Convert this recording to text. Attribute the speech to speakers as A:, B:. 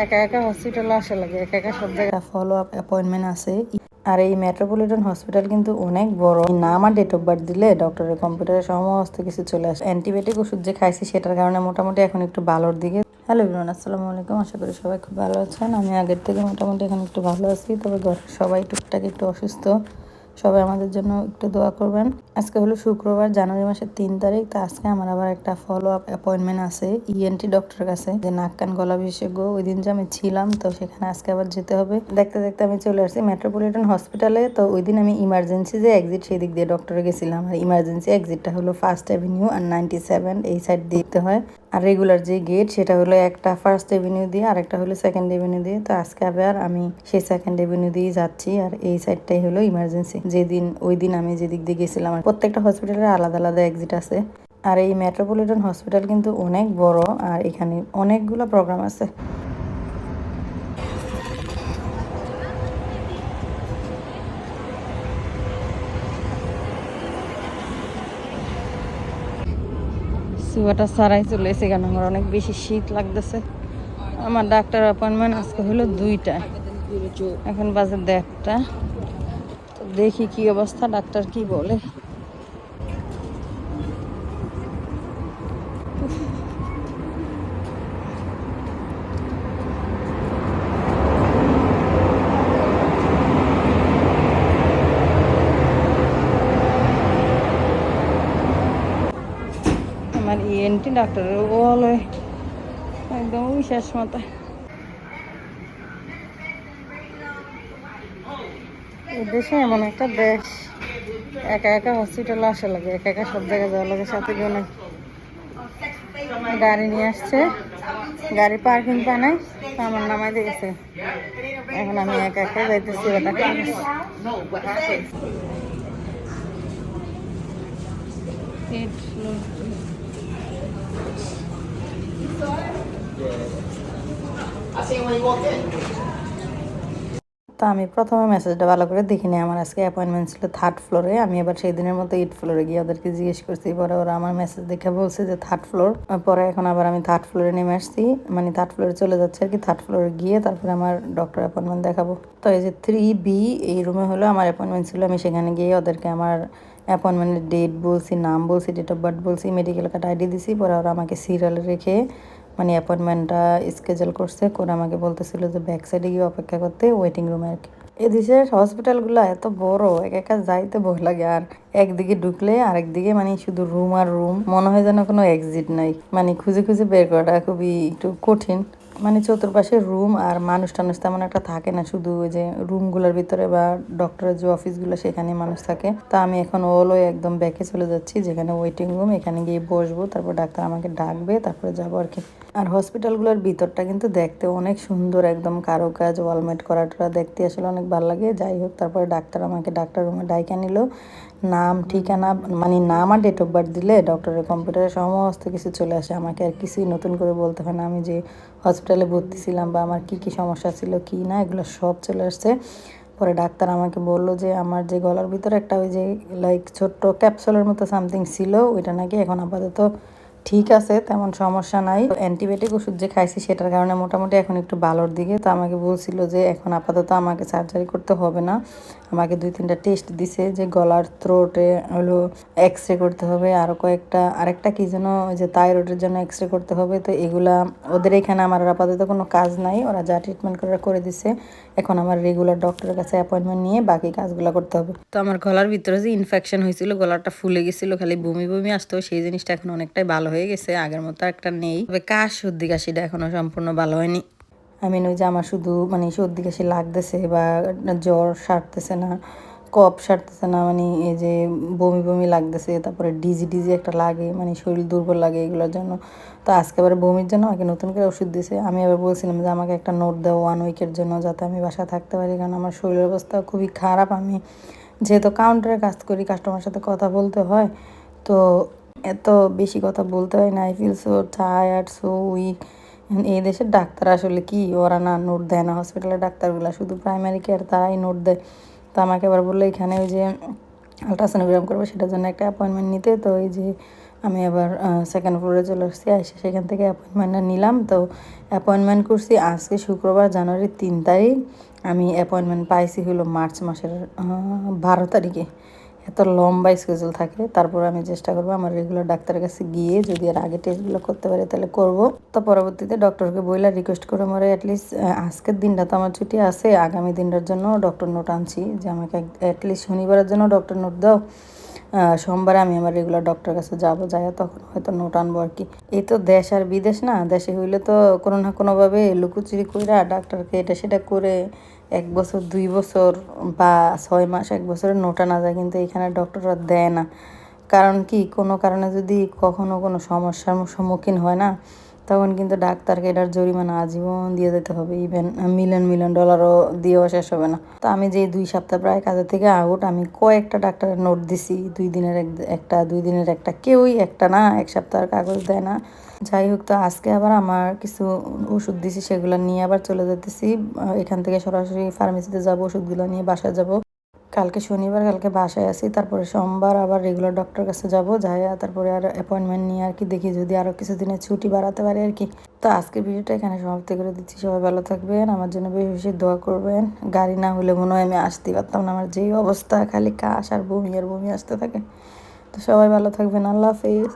A: একা একা হসপিটালে আসা লাগে, একা একা সব জায়গায়। ফলো আপ অ্যাপয়েন্টমেন্ট আছে। আর এই মেট্রোপলিটন হসপিটাল কিন্তু অনেক বড়। নাম আর ডেট অফ বার্থ দিলে ডক্টরের কম্পিউটারে সমস্ত কিছু চলে আসে। অ্যান্টিবায়োটিক ওষুধ যে খাইছি সেটার কারণে মোটামুটি এখন একটু ভালোর দিকে। হ্যালো বিমান আসসালামু আলাইকুম। আশা করি সবাই খুব ভালো আছেন। আমি আগের থেকে মোটামুটি এখন একটু ভালো আছি। তবে ঘরের সবাই টুকটাক একটু অসুস্থ। সবাই আমাদের জন্য একটু দোয়া করবেন। আজকে হলো শুক্রবার, জানুয়ারি মাসের তিন তারিখ, তো আজকে আমার আবার একটা ফলো আপ অ্যাপয়েন্টমেন্ট আছে ইএনটি ডক্টরের কাছে, যে নাক কান গলা বিশেষজ্ঞ ওই দিন যে আমি ছিলাম, তো সেখানে আজকে আবার যেতে হবে। দেখতে দেখতে আমি চলে আসছি মেট্রোপলিটন হসপিটালে তো ওই দিন আমি ইমার্জেন্সি যে এক্সিট সেই দিক দিয়ে ডক্টরে গেছিলাম। আর ইমার্জেন্সি এক্সিটটা হলো ফার্স্ট অ্যাভিনিউ আর নাইনটি সেভেন এই সাইড দিতে হয়। আর রেগুলার যে গেট সেটা হলো একটা ফার্স্ট এভিনিউ দিয়ে আর একটা হলো সেকেন্ড এভিনিউ দিয়ে। তো আজকে আবার আমি সেই সেকেন্ড এভিনিউ দিয়ে যাচ্ছি, আর এই সাইডটাই হলো ইমার্জেন্সি যেদিন ওই দিন আমি যেদিক দিয়ে গেছিলাম, আর প্রত্যেকটা হসপিটালের আলাদা আলাদা এক্সিট আছে। আর এই মেট্রোপলিটন হসপিটাল কিন্তু অনেক বড়, আর এখানে অনেকগুলো প্রোগ্রাম আছে। সুয়াটা সারাই চলে এসে কেন আমার অনেক বেশি শীত লাগতেছে। আমার ডাক্তার অ্যাপয়েন্টমেন্ট আজকে হলো দুইটা। এখন বাজে দেড়টা। দেখি কি অবস্থা ডাক্তার কি বলে আমার ইএনটি ডাক্তারের বলে একদম শেষ মাথায় দেশে এমন একটা দেশ একা একা হসপিটালে আসা লাগে একা একা সব জায়গায় যাওয়া লাগে সাথে কেউ নাই গাড়ি নিয়ে আসছে গাড়ি পার্কিং পায় নাই তো আমার নামাই দিয়েছে। এখন আমি একা একা যাইতেছি ওটা তো আমি প্রথমে মেসেজটা ভালো করে দেখিনি। আমার আজকে অ্যাপয়েন্টমেন্ট ছিল থার্ড ফ্লোরে আমি এবার সেই দিনের মতো এইট ফ্লোরে গিয়ে ওদেরকে জিজ্ঞেস করছি। পরে ওরা আমার মেসেজ দেখে বলছে যে থার্ড ফ্লোর পরে এখন আবার আমি থার্ড ফ্লোরে নেমে আসছি। মানে থার্ড ফ্লোরে চলে যাচ্ছে আর কি থার্ড ফ্লোরে গিয়ে তারপরে আমার ডক্টর অ্যাপয়েন্টমেন্ট দেখাবো। তো এই যে থ্রি বি এই রুমে হলো। আমার অ্যাপয়েন্টমেন্ট ছিল। আমি সেখানে গিয়ে ওদেরকে আমার অ্যাপয়েন্টমেন্টের ডেট বলছি, নাম বলছি ডেট অফ বার্থ বলছি মেডিকেল কার্ড আইডি দিছি, পরে ওরা আমাকে সিরিয়াল রেখে মানে অ্যাপয়েন্টমেন্টটা স্কেজুল করছে, করে আমাকে বলতেছিল যে ব্যাক সাইডে গিয়ে অপেক্ষা করতে ওয়েটিং রুমে আর কি। এদেশের হসপিটালগুলো এত বড়, এক একা যাইতে ভয় লাগে, আর একদিকে ঢুকলে আরেকদিকে মানে শুধু রুম আর রুম মনে হয় যেন কোনো এক্সিট নাই। মানে খুঁজে খুঁজে বের করাটা খুবই একটু কঠিন। মানে চতুর্পাশে রুম আর মানুষ টানুষ তেমন একটা থাকে না। শুধু ওই যে রুমগুলোর ভিতরে বা ডক্টরের যে অফিসগুলো সেখানে মানুষ থাকে। তা আমি এখন ওলো একদম ব্যাকে চলে যাচ্ছি, যেখানে ওয়েটিং রুম এখানে গিয়ে বসবো, তারপর ডাক্তার আমাকে ডাকবে, তারপরে যাব আর কি। আর হসপিটালগুলোর ভিতরটা কিন্তু দেখতে অনেক সুন্দর, একদম কারও কাজ ওয়ালমেট করা টরা দেখতে আসলে অনেক ভালো লাগে। যাই হোক, তারপরে ডাক্তার আমাকে ডাক্তার রুমে ডাইকা নিল। নাম, ঠিকানা মানে নাম আর ডেট অফ বার্থ দিলে ডক্টরের কম্পিউটারে সমস্ত কিছু চলে আসে। আমাকে আর কিছুই নতুন করে বলতে হয় না। আমি যে হসপিটালে ভর্তি ছিলাম বা আমার কি কি সমস্যা ছিল, কি না, এগুলো সব চলে আসছে। পরে ডাক্তার আমাকে বলল যে, আমার যে গলার ভিতরে একটা ওই যে লাইক ছোট্ট ক্যাপসুলের মতো সামথিং ছিল, ওইটা নাকি এখন আপাতত ঠিক আছে, তেমন সমস্যা নাই। অ্যান্টিবায়োটিক ওষুধ যে খাইছি সেটার কারণে মোটামুটি এখন একটু ভালোর দিকে। তো আমাকে বলছিল যে এখন আপাতত আমাকে সার্জারি করতে হবে না। আমাকে দুই তিনটা টেস্ট দিছে যে গলার থ্রোটে হলো এক্স রে করতে হবে আরও কয়েকটা, আরেকটা কী যেন ওই যে থাইরয়েডের জন্য এক্স রে করতে হবে। তো এগুলা ওদের এখানে আমার আপাতত কোনো কাজ নাই। ওরা যা ট্রিটমেন্ট করে করে দিছে। এখন আমার রেগুলার ডক্টরের কাছে অ্যাপয়েন্টমেন্ট নিয়ে বাকি কাজগুলো করতে হবে। তো আমার গলার ভিতরে যে ইনফেকশন হয়েছিল, গলাটা ফুলে গেছিল, খালি বমি বমি আসতো, সেই জিনিসটা এখন অনেকটাই ভালো হয়ে গেছে, আগের মতো একটা নেই। তবে কাশ সর্দি কাশিটা এখনও সম্পূর্ণ ভালো হয়নি। আমি ওই যে আমার শুধু মানে সর্দি কাশি লাগতেছে বা জ্বর সারতেছে না কপ সারতেছে না মানে এই যে বমি বমি লাগতেছে, তারপরে ডিজি ডিজি একটা লাগে মানে শরীর দুর্বল লাগে এগুলোর জন্য। তো আজকে আবার বমির জন্য আমাকে নতুন করে ওষুধ দিয়েছে। আমি আবার বলছিলাম যে আমাকে একটা নোট দেওয়া ওয়ান উইকের জন্য যাতে আমি বাসায় থাকতে পারি, কারণ আমার শরীরের অবস্থা খুবই খারাপ। আমি যেহেতু কাউন্টারে কাজ করি কাস্টমার সাথে কথা বলতে হয়, তো এত বেশি কথা বলতে হয় না। I feel so tired so weak এই দেশের ডাক্তার আসলে কি? ওরা না নোট দেয় না। হসপিটালের ডাক্তারগুলো শুধু প্রাইমারি কেয়ার তারাই নোট দেয়। তো আমাকে আবার বলল এখানে ওই যে আলট্রাসোনোগ্রাম করব সেটার জন্য একটা অ্যাপয়েন্টমেন্ট নিতে। তো ওই যে আমি আবার সেকেন্ড ফ্লোরে চলে আসছি। এসে সেখান থেকে অ্যাপয়েন্টমেন্টটা নিলাম। তো অ্যাপয়েন্টমেন্ট করছি আজকে শুক্রবার, জানুয়ারির তিন তারিখ। আমি অ্যাপয়েন্টমেন্ট পাইছি হলো মার্চ মাসের বারো তারিখে। এত লম্বা স্কেজুল থাকে তারপর আমি চেষ্টা করব আমার রেগুলার ডাক্তারের কাছে গিয়ে যদি আর আগে টেস্টগুলো করতে পারি তাহলে করব। তো পরবর্তীতে ডক্টরকে বইলা রিকোয়েস্ট করে মরে অ্যাটলিস্ট আজকের দিনটা তো আমার ছুটি আছে, আগামী দিনটার জন্য ডক্টর নোট আনছি। যে আমাকে অ্যাটলিস্ট শনিবারের জন্য ডক্টর নোট দাও। সোমবারে আমি আমার রেগুলার ডক্টরের কাছে যাব যাই তখন হয়তো নোট আনব আর কি। এই তো দেশ আর বিদেশ না, দেশে হইলে তো কোনো না কোনোভাবে লুকোচুরি কইরা ডাক্তারকে এটা সেটা করে এক বছর, দুই বছর বা ছয় মাস, এক বছরের নোটা না যায় কিন্তু এখানে ডক্টররা দেয় না। কারণ কি? কোনো কারণে যদি কখনো কোনো সমস্যার সম্মুখীন হয় না, তখন কিন্তু ডাক্তারকে এটার জরিমানা আজীবন দিয়ে দিতে হবে। ইভেন মিলিয়ন মিলিয়ন ডলারও দিয়েও শেষ হবে না। তো আমি যে দুই সপ্তাহ প্রায় কাজের থেকে আউট আমি কয়েকটা ডাক্তারের নোট দিছি। দুই দিনের একটা, দুই দিনের একটা। কেউই একটা না, এক সপ্তাহের কাগজ দেয় না। যাই হোক, তো আজকে আবার আমার কিছু ওষুধ দিছি, সেগুলো নিয়ে আবার চলে যেতেছি। এখান থেকে সরাসরি ফার্মেসিতে যাব, ওষুধগুলো নিয়ে বাসায় যাব। কালকে শনিবার, কালকে বাসায় আসি তারপরে সোমবার আবার রেগুলার ডক্টর কাছে যাব যাই তারপরে আর অ্যাপয়েন্টমেন্ট নিয়ে আর কি দেখি, যদি আরও কিছুদিনের ছুটি বাড়াতে পারে আর কি। তো আজকের ভিডিওটা এখানে সমাপ্তি করে দিচ্ছি। সবাই ভালো থাকবেন, আমার জন্য বেশি বেশি দোয়া করবেন। গাড়ি না হলে মনে হয় আমি আসতে পারতাম না। আমার যেই অবস্থা, খালি কাশ আর বমি আর বমি আসতে থাকে। তো সবাই ভালো থাকবেন। আল্লাহ হাফিজ।